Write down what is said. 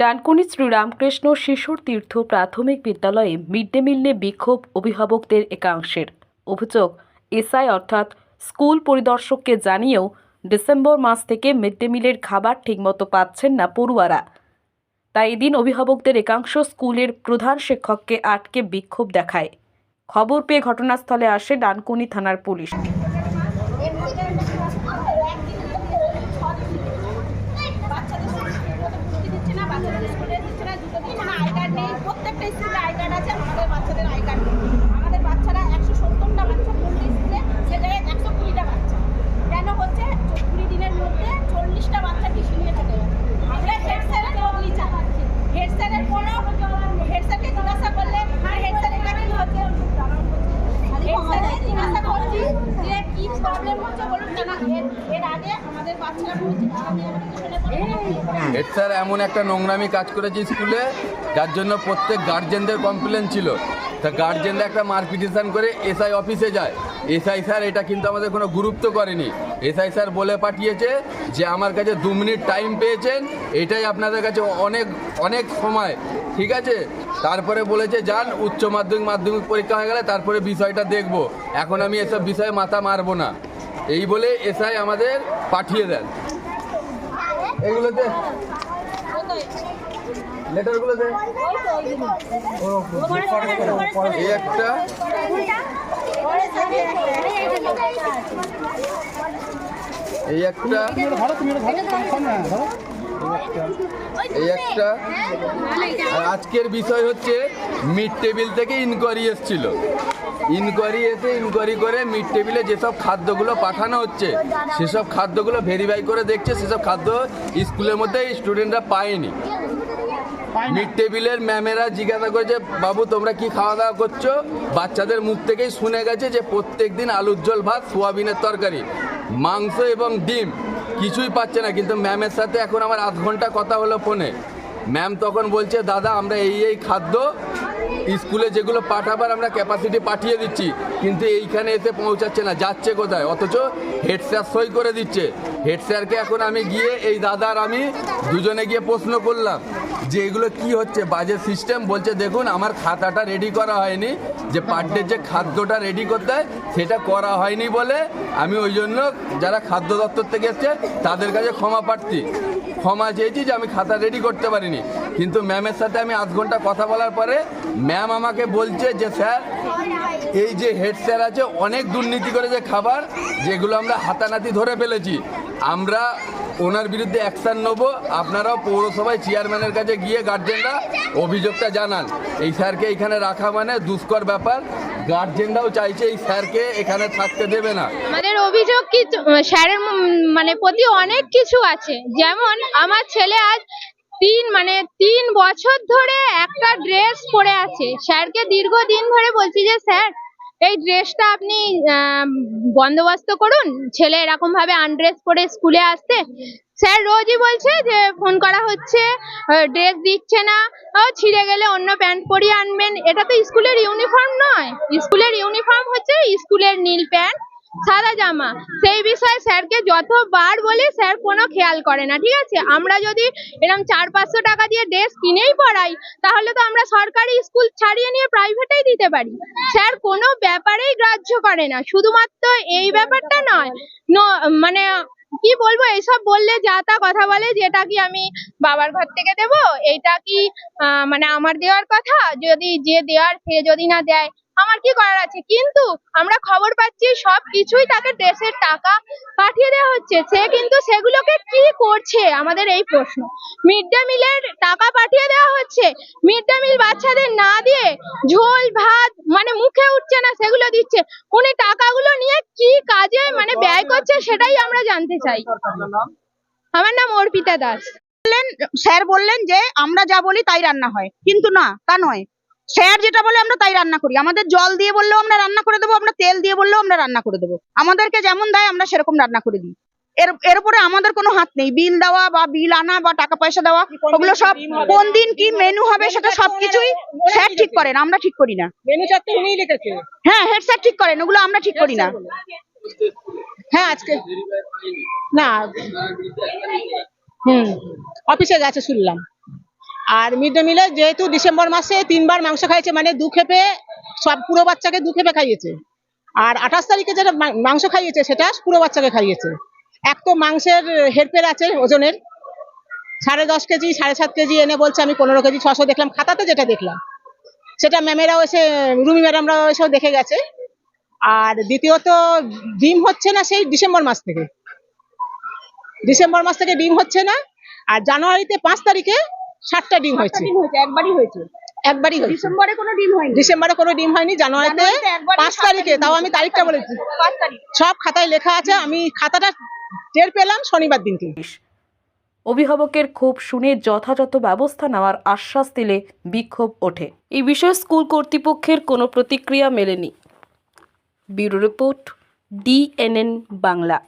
ডানকুনি শ্রীরামকৃষ্ণ শিশুর তীর্থ প্রাথমিক বিদ্যালয়ে মিড ডে মিল নিয়ে বিক্ষোভ অভিভাবকদের একাংশের। অভিযোগ, এসআই অর্থাৎ স্কুল পরিদর্শককে জানিয়েও ডিসেম্বর মাস থেকে মিড ডে মিলের খাবার ঠিকমতো পাচ্ছেন না পড়ুয়ারা। তাই এদিন অভিভাবকদের একাংশ স্কুলের প্রধান শিক্ষককে আটকে বিক্ষোভ দেখায়। খবর পেয়ে ঘটনাস্থলে আসে ডানকুনি থানার পুলিশ বাচ্চাদের স্কুলে দিচ্ছে না বাচ্চাদের স্কুলে দিচ্ছে না জুতো দিচ্ছে না আই কার্ড নেই প্রত্যেকটা স্কুলে আই কার্ড আছে আমাদের বাচ্চাদের আই কার্ড নেই আমাদের বাচ্চারা একশো সত্তরটা বাচ্চা পড়লে স্কুলে সে জায়গায় একশো কুড়িটা বাচ্চা কেন হচ্ছে কুড়ি দিনের মধ্যে চল্লিশটা বাচ্চা টিসি নিয়ে চলে যাচ্ছে আমরা হেড স্যারের বদলি চালাচ্ছি হেড স্যারের কোনো হেড স্যারকে জিজ্ঞাসা করলে আর হেড স্যার এটা কি হচ্ছে হেড স্যারকে জিজ্ঞাসা করছি যে কি প্রবলেম হচ্ছে বলুন কেন এর এর আগে আমাদের বাচ্চারা কোনো চিকিৎসা নিয়ে আমাদের পিছনে পড়ে হেড স্যার এমন একটা নোংরামি কাজ করেছে স্কুলে যার জন্য প্রত্যেক গার্জেনদের কমপ্লেন ছিল। তা গার্জেনরা একটা মারপিটিশন করে এসআই অফিসে যায়। এসআই স্যার এটা কিন্তু আমাদের কোনো গুরুত্ব করেনি। এসআই স্যার বলে পাঠিয়েছে যে আমার কাছে দু মিনিট টাইম পেয়েছেন এটাই আপনাদের কাছে অনেক অনেক সময়। ঠিক আছে? তারপরে বলেছে যান উচ্চ মাধ্যমিক মাধ্যমিক পরীক্ষা হয়ে গেলে তারপরে বিষয়টা দেখব। এখন আমি এসব বিষয়ে মাথা মারবো না। এই বলে এসআই আমাদের পাঠিয়ে দেন। লেটারগুলোতে এই একটা। এই একটা। এই একটা। আজকের বিষয় হচ্ছে মিড টেবিল থেকে ইনকোয়ারি এসেছিল। ইনকোয়ারি এসে ইনকোয়ারি করে মিড টেবিলে যেসব খাদ্যগুলো পাঠানো হচ্ছে সেসব খাদ্যগুলো ভেরিফাই করে দেখছে সেসব খাদ্য স্কুলের মধ্যে স্টুডেন্টরা পায়নি। মিড টেবিলের ম্যামেরা জিজ্ঞাসা করেছে বাবু তোমরা কি খাওয়া দাওয়া করছ? বাচ্চাদের মুখ থেকেই শুনে গেছে যে প্রত্যেক দিন আলুর ঝোল ভাত সোয়াবিনের তরকারি মাংস এবং ডিম। কিছুই পাচ্ছে না কিন্তু ম্যামের সাথে এখন আমার আধ ঘণ্টা কথা হলো ফোনে। ম্যাম তখন বলছে দাদা আমরা এই এই খাদ্য স্কুলে যেগুলো পাঠাবার আমরা ক্যাপাসিটি পাঠিয়ে দিচ্ছি, কিন্তু এইখানে এসে পৌঁছাচ্ছে না, যাচ্ছে কোথায়? অথচ হেড স্যার সই করে দিচ্ছে। হেড স্যারকে এখন আমি গিয়ে এই দাদার আমি দুজনে গিয়ে প্রশ্ন করলাম যে এগুলো কি হচ্ছে? বাজে সিস্টেম বলছে, দেখুন, আমার খাতাটা রেডি করা হয়নি, যে পার ডে যে খাদ্যটা রেডি করতে হয়, সেটা করা হয়নি বলে আমি ওই জন্য যারা খাদ্য দপ্তর থেকে এসছে, তাদের কাছে ক্ষমা প্রার্থী। ক্ষমা চেয়েছি যে আমি খাতা রেডি করতে পারিনি। কিন্তু ম্যামের সাথে আমি আধ ঘণ্টা কথা বলার পরে ম্যাম আমাকে বলছে যে, স্যার, এই যে হেড স্যার আছে, অনেক দুর্নীতি করে যে খাবার যেগুলো আমরা হাতানাতি ধরে ফেলেছি। আমরা ওনার বিরুদ্ধে অ্যাকশান নেব। আপনারাও পৌরসভায় চেয়ারম্যানের কাছে গিয়ে গার্জেনরা অভিযোগটা জানান। এই স্যারকে এখানে রাখা মানে দুষ্কর ব্যাপার। গার্জেনরাও চাইছে এই স্যারকে এখানে থাকতে দেবে না। আমাদের অভিযোগ কি স্যারের মানে প্রতি অনেক কিছু আছে। যেমন, আমার ছেলে আজ তিন মানে তিন বছর ধরে একটা ড্রেস পরে আছে। স্যারকে দীর্ঘদিন ধরে বলছি যে, স্যার, এই ড্রেসটা আপনি বন্দোবস্ত করুন। ছেলে এরকম ভাবে আনড্রেস পরে স্কুলে আসতে। স্যার রোজই বলছে যে, ফোন করা হচ্ছে ড্রেস দিচ্ছে না। ছিঁড়ে গেলে অন্য প্যান্ট পরিয়ে আনবেন। এটা তো স্কুলের ইউনিফর্ম নয়। স্কুলের ইউনিফর্ম হচ্ছে স্কুলের নীল প্যান্ট। সাদা জামা। সেই বিষয়ে স্যারকে যতবার বলি, স্যার কোনো খেয়াল করে না, ঠিক আছে? আমরা যদি এরকম চার পাঁচশো টাকা দিয়ে ড্রেস কিনেই পড়াই, তাহলে তো আমরা সরকারি স্কুল ছাড়িয়ে নিয়ে প্রাইভেটেই দিতে পারি। স্যার কোনো ব্যাপারেই গ্রাহ্য করে না, শুধুমাত্র এই ব্যাপারটা নয় মানে কি বলব এইসব বললে যা তা কথা বলে, যেটা কি আমি বাবার ঘর থেকে দেব, এইটা কি মানে আমার দেওয়ার কথা? যদি যে দেওয়ার, সে যদি না দেয় আমার কি করার আছে? কিন্তু আমরা খবর পাচ্ছি সব কিছুই তাকে দেশের টাকা পাঠিয়ে দেওয়া হচ্ছে। সে কিন্তু সেগুলোকে কি করছে? আমাদের এই প্রশ্ন। মিড ডে মিলের টাকা পাঠিয়ে দেওয়া হচ্ছে। মিড ডে মিল বাচ্চাদের না দিয়ে ঝোল, ভাত মানে মুখে উঠছে না, সেগুলো দিচ্ছে। উনি টাকাগুলো নিয়ে কি কাজে মানে ব্যয় করছে সেটাই আমরা জানতে চাই। আমার নাম অর্পিতা দাস। বললেন, স্যার বললেন যে আমরা যা বলি তাই রান্না হয়। কিন্তু না, তা নয়। স্যার যেটা বলে আমরা তাই রান্না করি। আমাদের জল দিয়ে বললেও আমরা রান্না করে দেবো আমরা তেল দিয়ে বললেও আমরা রান্না করে দেবো। আমাদেরকে যেমন দেয় আমরা সেরকম রান্না করে দিই। এর এর উপরে আমাদের কোনো হাত নেই। বিল দেওয়া বা বিল আনা বা টাকা পয়সা দেওয়া ওগুলো সব কোন দিন কি মেনু হবে সেটা সবকিছুই স্যার ঠিক করেন আমরা ঠিক করি না। মেনু চারটে উনিই লিখেছে। হ্যাঁ হেড স্যার ঠিক করেন ওগুলো আমরা ঠিক করি না। হ্যাঁ আজকে। না। হুম। অফিসে গেছে শুনলাম। আর মিড ডে মিলে যেহেতু ডিসেম্বর মাসে তিনবার মাংস খাইয়েছে মানে দু খেপে সব পুরো বাচ্চাকে দু খেপে খাইয়েছে। আর আঠাশ তারিখে যেটা মাংস খাইয়েছে, সেটা পুরো বাচ্চাকে খাইয়েছে। এক তো মাংসের হেরফের আছে ওজনের। সাড়ে দশ কেজি, সাড়ে সাত কেজি এনে বলছে, আমি পনেরো কেজি, ছশো দেখলাম। খাতাতে যেটা দেখলাম, সেটা ম্যামেরাও এসে, রুমি ম্যাডামরাও এসেও দেখে গেছে। আর দ্বিতীয়ত, ডিম হচ্ছে না সেই ডিসেম্বর মাস থেকে। ডিসেম্বর মাস থেকে ডিম হচ্ছে না। আর জানুয়ারিতে পাঁচ তারিখে ষাটটা ডিম হয়েছে। একবারই হয়েছে। একবারই হয়েছে। ডিসেম্বরে কোনো ডিম হয়নি। ডিসেম্বরে কোনো ডিম হয়নি জানুয়ারিতে জানুয়ারিতে পাঁচ তারিখে তাও আমি তারিখটা বলেছি। পাঁচ তারিখ। সব খাতায় লেখা আছে আমি খাতাটা টের পেলাম শনিবার দিনকে অভিভাবকের ক্ষোভ শুনে যথাযথ ব্যবস্থা নেওয়ার আশ্বাস দিলে বিক্ষোভ ওঠে। এই বিষয়ে স্কুল কর্তৃপক্ষের কোনো প্রতিক্রিয়া মেলেনি। Bureau report DNN Bangla.